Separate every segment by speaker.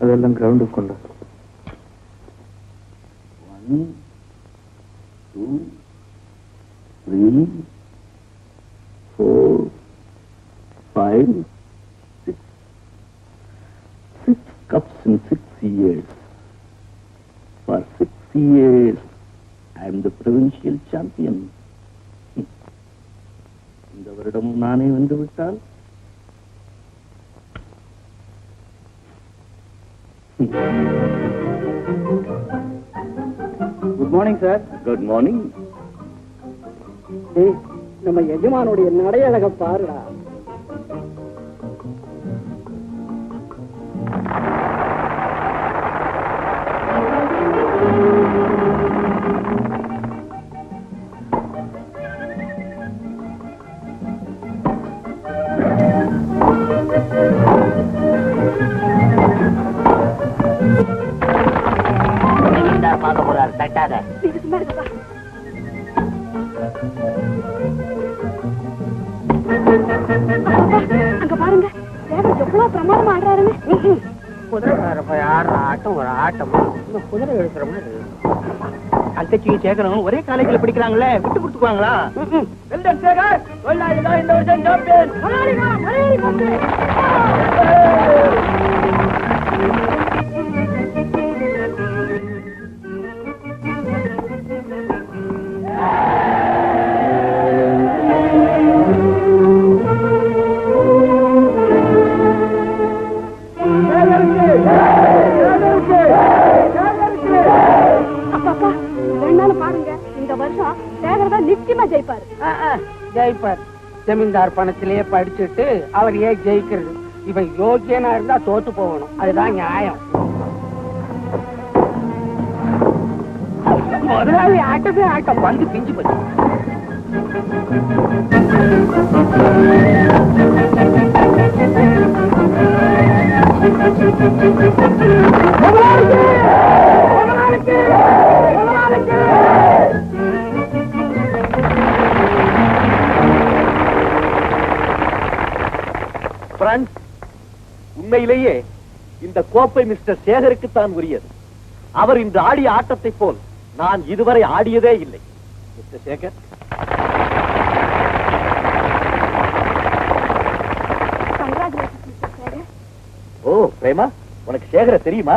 Speaker 1: அதெல்லாம் கிரவுண்டுக்கு கொண்டு
Speaker 2: one two three four five six six cups in six years for six years I am the provincial champion இந்த வருடம் நானே வந்து விட்டால்?
Speaker 1: Good morning sir
Speaker 2: good morning
Speaker 3: நம்ம எஜமானுடைய நடையழக பாருடா.
Speaker 4: பிரமாதமா ஆடுறாருன்னு
Speaker 3: குதிரைக்கார போய் ஆடுற ஆட்டம் ஒரு ஆட்டம். இந்த குதிரை எடுக்கிற மாதிரி அங்கச்சியும் சேகரும் ஒரே காலேஜ்ல படிக்கிறாங்களே விட்டு கொடுத்துக்குவாங்களா? வெல்டன் சேகர் இந்த வருஷம் சாம்பியன் ஜமீன்தார் பணத்திலேயே படிச்சுட்டு அவர் ஏன் ஜெயிக்கிறது. இவன் யோக்கியனா இருந்தா தோத்து போகணும். அதுதான் நியாயம். முதலாளி ஆட்டமே ஆட்டம். வந்து பிஞ்சு போச்சு.
Speaker 2: பிரான்ஸ் உண்மையிலேயே இந்த கோப்பை மிஸ்டர் சேகருக்கு தான் உரியது. அவர் இன்று ஆடிய ஆட்டத்தை போல் நான் இதுவரை ஆடியதே இல்லை. மிஸ்டர் சேகர். ஓ பிரேமா உனக்கு சேகர தெரியுமா?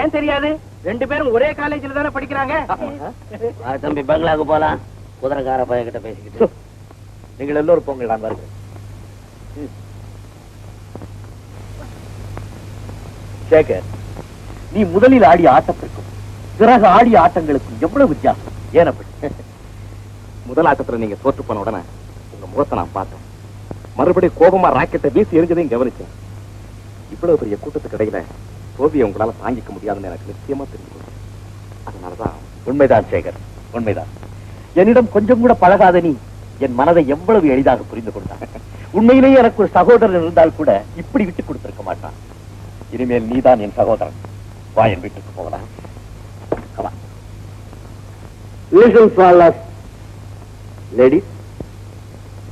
Speaker 3: ஏன் தெரியாது? ரெண்டு பேரும் ஒரே காலேஜ்ல தானே படிக்கிறாங்க.
Speaker 5: தம்பி பங்களாக்கு போலாம். குதிரைக்கார பையன் கிட்ட பேசிக்கிட்டு
Speaker 2: நீங்கள் எல்லோரும் போங்க நான் சேகர் நீ முதலில் ஆடிய ஆட்டத்திற்கும் பிறகு ஆடிய ஆட்டங்களுக்கும் எவ்வளவு வித்தியாசம்? ஏன் அப்படி? முதல் ஆட்டத்துல நீங்க தோற்று போன உடனே உங்க முகத்தை நான் பார்த்தேன். மறுபடியும் கோபமா ராக்கெட்டை வீசி எரிஞ்சதையும் கவனிச்சேன். இவ்வளவு பெரிய கூட்டத்துக்கு இடையில தோல்வியை உங்களால தாங்கிக்க முடியாதுன்னு எனக்கு நிச்சயமா தெரிஞ்சு அதனாலதான் உண்மைதான் சேகர் உண்மைதான். என்னிடம் கொஞ்சம் கூட பழகாத நீ என் மனதை எவ்வளவு எளிதாக புரிந்து கொண்டான். உண்மையிலேயே எனக்கு ஒரு சகோதரன் இருந்தால் கூட இப்படி விட்டு கொடுத்திருக்க மாட்டான். இனிமேல் நீதான் என் சகோதரன். வா என் வீட்டுக்கு போகலாம். லேடிஸ்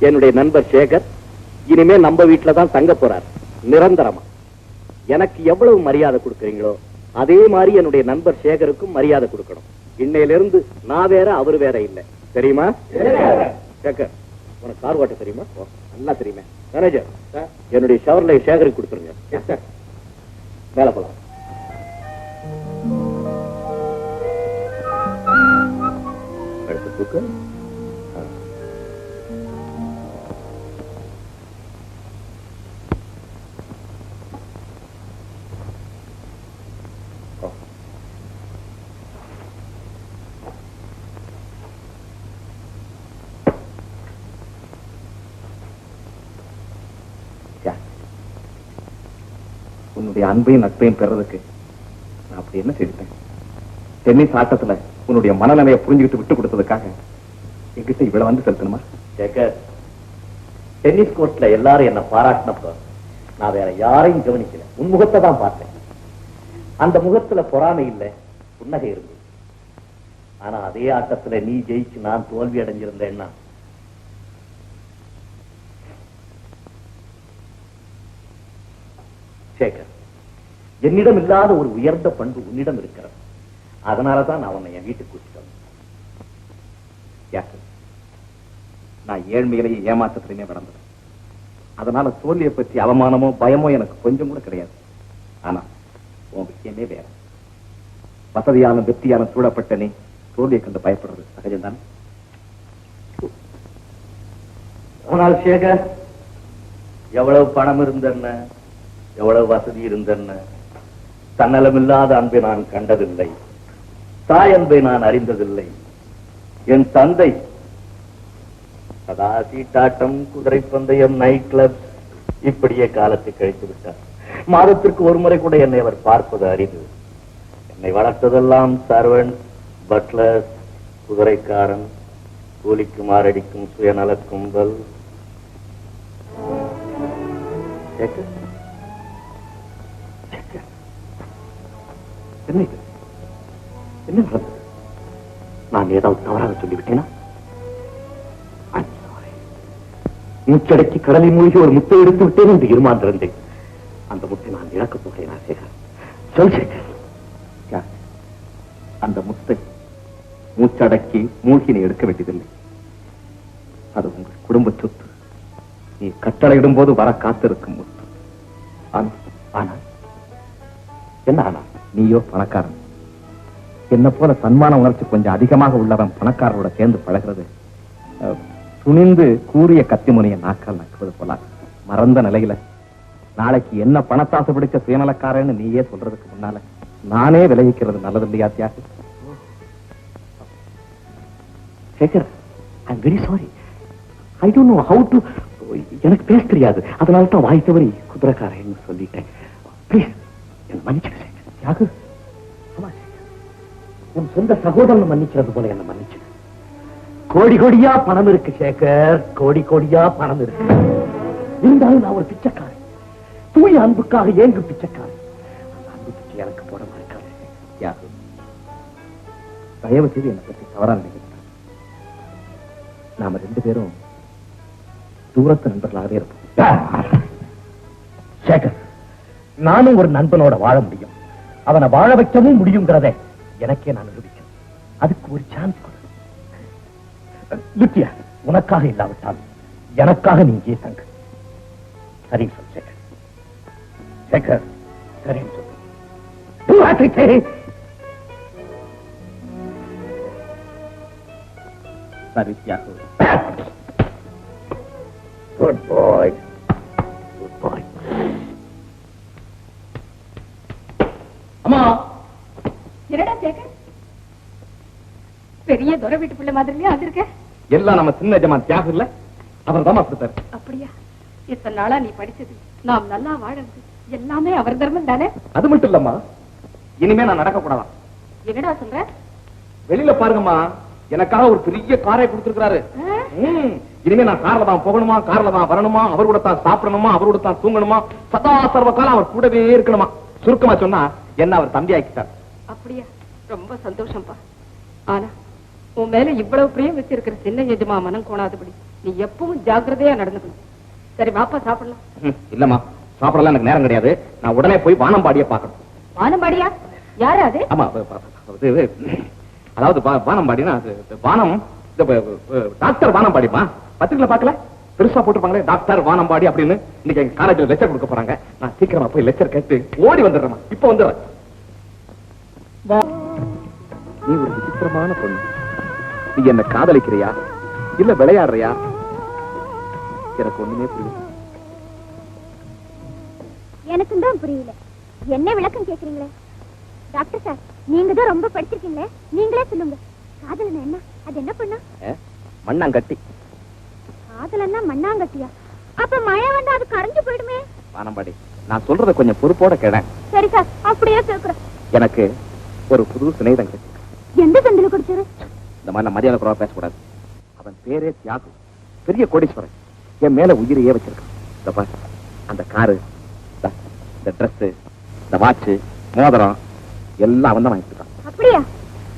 Speaker 2: என்னுடைய நண்பர் சேகர் இனிமே நம்ம வீட்டில் தான் தங்க போறார். நிரந்தரமா. எனக்கு எவ்வளவு மரியாதை கொடுக்குறீங்களோ அதே மாதிரி என்னுடைய நண்பர் சேகருக்கும் மரியாதை கொடுக்கணும். இன்னையிலிருந்து நான் வேற அவர் வேற இல்லை. தெரியுமா? சேகர் உனக்கு கார் ஓட்ட தெரியுமா? நல்லா தெரியுமே. மேனேஜர் என்னுடைய ஷவர்ல சேகருக்கு கொடுத்துருங்க. மேல போலாம். அடுத்த தூக்கு உன்னுடைய அன்பையும் நட்பையும் பெறதுக்கு நான் அப்படி என்ன செய்துட்டேன்? டென்னிஸ் ஆட்டத்துல உன்னுடைய மனநிலையை புரிஞ்சுக்கிட்டு விட்டு கொடுத்ததுக்காக என்கிட்ட இவ்வளவு வந்து செலுத்தணுமா?
Speaker 6: டென்னிஸ் கோர்ட்ல எல்லாரும் என்ன பாராட்டினப்ப நான் வேற யாரையும் கவனிக்கல. உன் முகத்தை தான் பார்த்தேன். அந்த முகத்துல பொறாமை இல்லை புன்னகை இருந்தது. ஆனா அதே ஆட்டத்துல நீ ஜெயிச்சு நான் தோல்வி அடைஞ்சிருந்தேன்னா சேகர் என்னிடம் இல்லாத ஒரு உயர்ந்த பண்பு உன்னிடம் இருக்கிறது. அதனாலதான் நான் உன்னை என் வீட்டுக்கு கூட்டிட்டு வந்தேன். நான் ஏழ்மையிலேயே ஏமாற்றத்திலேயே வளர்ந்தேன் அதனால தோல்வியை பற்றி அவமானமோ பயமோ எனக்கு கொஞ்சம் கூட கிடையாது. ஆனா உன் விஷயமே வேற. வசதியான வெற்றியான சூழப்பட்ட நீ தோல்வியை கண்டு பயப்படுறது சகஜம்தான்? ஆனால் சேகர் எவ்வளவு பணம் இருந்தேன்னு எவ்வளவு வசதி இருந்தன்னு? தன்னலமில்லாத அன்பை நான் கண்டதில்லை. தாய் அன்பை நான் அறிந்ததில்லை. என் தந்தை சதா சீட்டாட்டம் குதிரை பந்தயம் நைட் கிளப் இப்படியே காலத்தை கழித்து விட்டார். மாதத்திற்கு ஒரு முறை கூட என்னை அவர் பார்ப்பது அரிது. என்னை வளர்த்ததெல்லாம் சர்வன்ட் பட்லர் குதிரைக்காரன் கூலிக்கு மாரடிக்கும் சுயநல கும்பல். சேகர்? என்ன இது? என்ன நடந்தது நான் ஏதாவது தவறாக சொல்லிவிட்டேனா? I'm மூச்சடக்கி கடலை மூழ்கி ஒரு முத்தை எடுத்து விட்டேன் என்று இருமாந்திருந்தேன் அந்த முத்தை நான் இழக்கப் போகிறேன் சேகர் சொல் சேகர் அந்த முத்தை மூச்சடக்கி மூழ்கினை எடுக்க வேண்டியதில்லை. அது உங்கள் குடும்ப சொத்து. நீ கட்டளையிடும் போது வர காத்திருக்கும் நீயோ பணக்காரன்? என்ன போல சன்மான உணர்ச்சி கொஞ்சம் அதிகமாக உள்ளவன் பணக்காரரோட சேர்ந்து பழகிறது. துணிந்து கூறிய கத்திமுனைய நாக்கால் நக்குவது போல மறந்த நிலையில. நாளைக்கு என்ன பணத்தாசை பிடிக்க சுயநலக்காரன்னு நீயே சொல்றதுக்கு முன்னால நானே விளைவிக்கிறது நல்லது இல்லையா Thiyagu? Sekar I very sorry I don't know how to எனக்கு பேச தெரியாது. அதனால தான் வாய்த்தவரை குதிரைக்காரன் சொல்லிட்டேன். ப்ளீஸ் என்ன மன்னிச்சிடு தியாகு உன் சொந்த சகோதரன் மன்னிக்கிறது போல என்ன மன்னிச்சிடு கோடி கோடியா பணம் இருக்கு சேகர். கோடி கோடியா பணம் இருக்கு. இருந்தாலும் நான் ஒரு பிச்சைக்காரன். தூய அன்புக்காக ஏங்கு பிச்சைக்காரன். அந்த அன்பு பிச்சை எனக்கு போட மறக்காது யாரு தயவு செய்து என்னை பற்றி தவறா நினைக்கிறேன் நாம ரெண்டு பேரும் தூரத்து நண்பர்களாகவே இருப்போம். சேகர் நானும் ஒரு நண்பனோட வாழ முடியும். அவனை வாழ வைக்கவும் முடியுங்கிறத எனக்கே நான் நிரூபிக்கிறேன். அதுக்கு ஒரு சான்ஸ் கொடு. லுத்தியா உனக்காக இல்லாவிட்டால் எனக்காக நீ இங்கே தங்கு. சரின்னு சொல் சேகர். சேகர் சரின்னு சொல். Do as I say. சரி தியாகு பாய் அம்மா.
Speaker 7: என்னடா சேகர் பெரிய துறை வீட்டு பிள்ளை மாதிரிலயே அது இருக்க?
Speaker 6: எல்லாம் நம்ம சின்ன ஜமான் தியாகு இல்ல? அவர் தான் கொடுத்தாரு.
Speaker 7: அப்படியா? இத்தனை நாளா நீ படிச்சது. நாம் நல்லா வாழறது. எல்லாமே அவர் தர்மம் தானே?
Speaker 6: அது மட்டும் இல்லம்மா. இனிமே நான் நடக்க கூடாதான்.
Speaker 7: என்னடா சொல்ற?
Speaker 6: வெளியில பாருங்கம்மா. எனக்காக ஒரு பெரிய காரை கொடுத்திருக்கிறாரு. இனிமே நான் கார்ல தான் போகணுமா? கார்ல தான் வரணுமா? அவர் கூட தான் சாப்பிடணுமா? அவர் கூட தான் தூங்கணுமா? சதா சர்வ காலம் அவர் கூடவே இருக்கணுமா? சுருக்கமா சொன்னா என்ன அவர் தம்பி ஆக்கிட்டார்.
Speaker 7: அப்படியா? ரொம்ப சந்தோஷம்ப்பா ஆனா உன் மேல இவ்வளவு பிரியம் வச்சிருக்கிற சின்ன எஜமா மனம் கோணாதபடி நீ எப்பவும் ஜாக்கிரதையா நடந்துக்கணும். சரி வாப்பா சாப்பிடலாம்.
Speaker 6: இல்லம்மா சாப்பிடலாம் எனக்கு நேரம் கிடையாது. நான் உடனே போய் வானம்பாடியை பார்க்கணும்.
Speaker 7: வானம்பாடியா? யாரு அது?
Speaker 6: ஆமா அதாவது வானம்பாடினா வானம் டாக்டர் வானம்பாடிமா பத்திரிக்கையில பார்க்கல? பெருசா போட்டிருப்பாங்களே டாக்டர் வானம்பாடி அப்படின்னு. இன்னைக்கு எங்க காலேஜ்ல லெக்சர் கொடுக்க போறாங்க. நான் சீக்கிரமா போய் லெக்சர் கேட்டு ஓடி வந்துடுறேன் இப்ப வந்துடுறேன். நீ ஒரு விசித்திரமான பொண்ணு. நீ என்ன காதலிக்கிறியா? இல்ல விளையாடுறியா? எனக்கு ஒண்ணுமே புரியல.
Speaker 8: எனக்கும் தான் புரியல. என்ன விளக்கம் கேக்குறீங்களே? டாக்டர் சார் நீங்க தான் ரொம்ப படிச்சிருக்கீங்களே. நீங்களே சொல்லுங்க. காதலன் என்ன? அது என்ன பண்ணா?
Speaker 6: மண்ணாங்கட்டி.
Speaker 8: காதலன்னா மண்ணாங்கட்டியா? அப்ப மழை வந்து அது கரைஞ்சு போயிடுமே?
Speaker 6: வானம்பாடி நான் சொல்றத கொஞ்சம் பொறுப்போட கேளேன்
Speaker 8: சரி சார் அப்படியே கேக்குறேன்.
Speaker 6: எனக்கு ஒரு புது சிநேகிதம் கிடைச்சு
Speaker 8: எந்த சந்தில குடிச்சாரு?
Speaker 6: இந்த மாதிரி நான் மரியாதை குறைவா பேசக்கூடாது. அவன் பேரே தியாகு பெரிய கோடீஸ்வரன். என் மேல உயிரையே வச்சிருக்கான். இந்த பார் அந்த காரு இந்தா, Dress இந்த வாட்ச் மோதிரம் எல்லாம் அவன் தான் வாங்கி கொடுத்தான்.
Speaker 8: அப்படியா?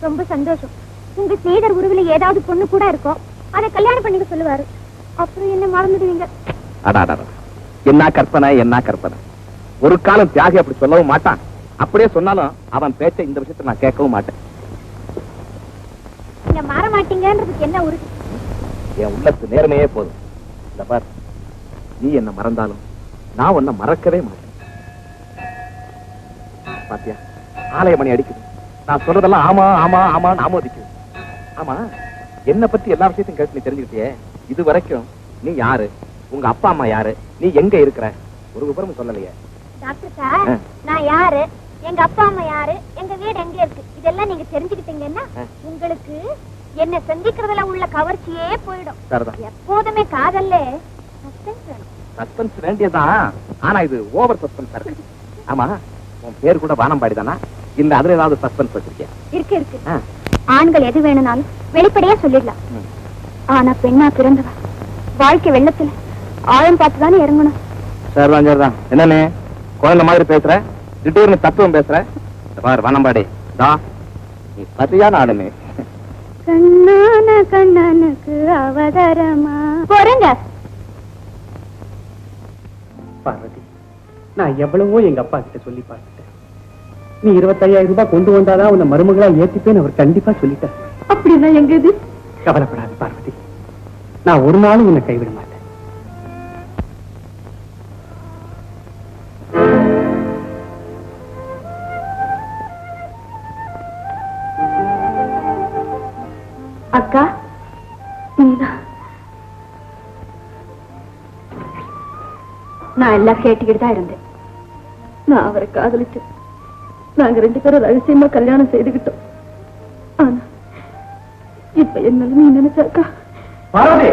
Speaker 8: ரொம்ப சந்தோஷம். உங்க ஸ்நேகர் உருவில ஏதாவது பொண்ணு கூட இருக்கும் அதை கல்யாணம் பண்ணிக்க சொல்லுவாரு. அப்புறம் என்ன மறந்துடுவீங்க.
Speaker 6: அடா அடா, அடா. என்ன கற்பனை என்ன கற்பனை? ஒரு காலம் தியாகி அப்படி சொல்லவும் மாட்டான். அப்படியே சொன்னாலும் அவன் பேச்சை இந்த விஷயத்துல நான் கேட்கவும் மாட்டேன்.
Speaker 8: நீங்க மாற மாட்டீங்கன்றதுக்கு என்ன உறுதி
Speaker 6: என் உள்ளத்து நேர்மையே போதும். இந்த பார் நீ என்ன மறந்தாலும் நான் உன்னை மறக்கவே மாட்டேன். பாத்தியா? ஆலய மணி அடிக்குது. நான் சொல்றதெல்லாம் ஆமா ஆமா ஆமான்னு ஆமோதிக்குது. ஆமா என்ன பத்தி எல்லா விஷயத்தையும் கேட்டு நீ தெரிஞ்சுக்கிட்டியே? இது வரைக்கும் நீ யாரு? உங்க அப்பா அம்மா யாரு? நீ எங்க இருக்கிற? ஒரு விவரமும் சொல்லலையே.
Speaker 8: Doctor sir. நான் யாரு? எங்க அப்பா அம்மா யாரு? எங்க வீடு எங்க இருக்கு? இதெல்லாம் நீங்க தெரிஞ்சுக்கிட்டீங்கன்னா. உங்களுக்கு என்ன சந்திக்கிறதுல உள்ள கவர்ச்சியே போயிடும். எப்போதுமே காதல்ல suspense வேணும்.
Speaker 6: சஸ்பென்ஸ் வேண்டியதான் ஆனா இது ஓவர் சஸ்பென்ஸா இருக்கு ஆமா உன் பேர் கூட வானம்பாடி தானா இல்ல அதுல ஏதாவது சஸ்பென்ஸ் வச்சிருக்கியா?
Speaker 8: இருக்கு இருக்கு. ஆண்கள் எது வேணும்னாலும் வெளிப்படையா சொல்லிடலாம். ஆனா பெண்ணா பிறந்தவ. வாழ்க்கை வெள்ளத்துல ஆழம் பார்த்து தானே இறங்கணும்.
Speaker 6: சரிதான் சரிதான். என்னன்னு குழந்தை மாதிரி பேசுற? திடீர்னு தத்துவம் பேசுற? பாரு வானம்பாடி. தா நீ சரியான ஆளுமே.
Speaker 8: கண்ணான கண்ணனுக்கு அவதாரமா? போறங்க.
Speaker 9: பார்வதி நான் எவ்வளவோ எங்க அப்பா கிட்ட சொல்லி பார்த்துட்டேன். நீ இருபத்தையாயிரம் ரூபாய் கொண்டு வந்தாதான் உன்னை மருமகளா ஏத்திப்பேன்னு அவர் கண்டிப்பா சொல்லிட்டார்.
Speaker 8: அப்படின்னா எங்க இது?
Speaker 9: கவலைப்படாத பார்வதி. நான் ஒரு நாளும் உன்னை கைவிட மாட்டேன்.
Speaker 8: அக்கா நீதான். நான் எல்லாம் கேட்டுக்கிட்டு தான் இருந்தேன். நான் அவரை காதலிச்சேன். நாங்க ரெண்டு பேரும் ரகசியமா கல்யாணம் செய்துக்கிட்டோம். ஆனா இப்ப என்ன நீ நினைச்சாக்கா
Speaker 9: பார்வதி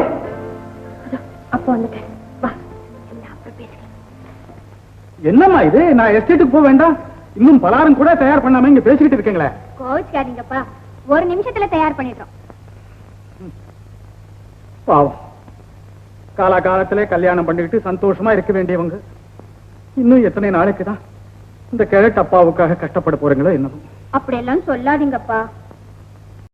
Speaker 8: அப்ப வந்துட்டேன்.
Speaker 9: என்னம்மா இது? நான் எஸ்டேட்டுக்கு போக வேண்டாம். இன்னும் பலாரம் கூட தயார் பண்ணாம இங்க பேசிக்கிட்டு இருக்கீங்களே.
Speaker 8: கோவிச்சுக்காதீங்கப்பா. ஒரு நிமிஷத்துல தயார் பண்ணிடுறோம்.
Speaker 9: பாவம். காலாகாலத்திலே கல்யாணம் பண்ணிக்கிட்டு சந்தோஷமா இருக்க வேண்டியவங்க. இன்னும் எத்தனை நாளைக்கு தான் இந்த கிழட்டு அப்பாவுக்காக கஷ்டப்பட போறீங்களோ என்னவோ.
Speaker 8: அப்படியெல்லாம் சொல்லாதீங்கப்பா.